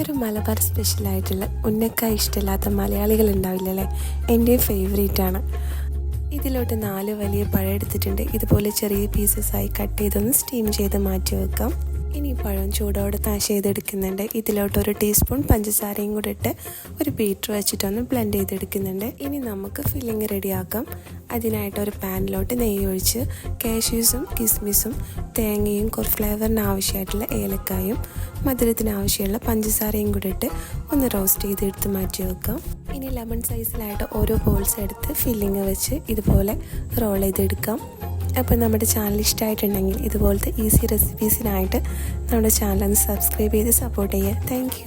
ഒരു മലബാർ സ്പെഷ്യലായിട്ടുള്ള ഉന്നക്കായ ഇഷ്ടമില്ലാത്ത മലയാളികൾ ഉണ്ടാവില്ലല്ലേ? എന്റെ ഫേവറേറ്റ് ആണ്. ഇതിലോട്ട് നാല് വലിയ പഴം എടുത്തിട്ടുണ്ട്. ഇതുപോലെ ചെറിയ പീസസ് ആയി കട്ട് ചെയ്തൊന്ന് സ്റ്റീം ചെയ്ത് മാറ്റി വെക്കാം. ഇനി പഴം ചൂടോടെ താശ ചെയ്തെടുക്കുന്നുണ്ട്. ഇതിലോട്ട് ഒരു ടീസ്പൂൺ പഞ്ചസാരയും കൂടെ ഇട്ട് ഒരു ബീറ്റർ വെച്ചിട്ടൊന്ന് ബ്ലെൻഡ് ചെയ്തെടുക്കുന്നുണ്ട്. ഇനി നമുക്ക് ഫില്ലിങ് റെഡിയാക്കാം അതിനായിട്ട് ഒരു പാനിലോട്ട് നെയ്യ് ഒഴിച്ച് കാഷ്യൂസും കിസ്മിസും തേങ്ങയും കുറച്ച് ഫ്ലേവറിന് ആവശ്യമായിട്ടുള്ള ഏലക്കായും മധുരത്തിന് ആവശ്യമുള്ള പഞ്ചസാരയും കൂടി ഇട്ട് ഒന്ന് റോസ്റ്റ് ചെയ്തെടുത്ത് മാറ്റി വെക്കാം. ഇനി ലെമൺ സൈസിലായിട്ട് ഓരോ ബോൾസ് എടുത്ത് ഫില്ലിങ് വെച്ച് ഇതുപോലെ റോൾ ചെയ്തെടുക്കാം. അപ്പോൾ നമ്മുടെ ചാനൽ ഇഷ്ടമായിട്ടുണ്ടെങ്കിൽ ഇതുപോലത്തെ ഈസി റെസിപ്പീസിനായിട്ട് നമ്മുടെ ചാനൽ ഒന്ന് സബ്സ്ക്രൈബ് ചെയ്ത് സപ്പോർട്ട് ചെയ്യുക. താങ്ക്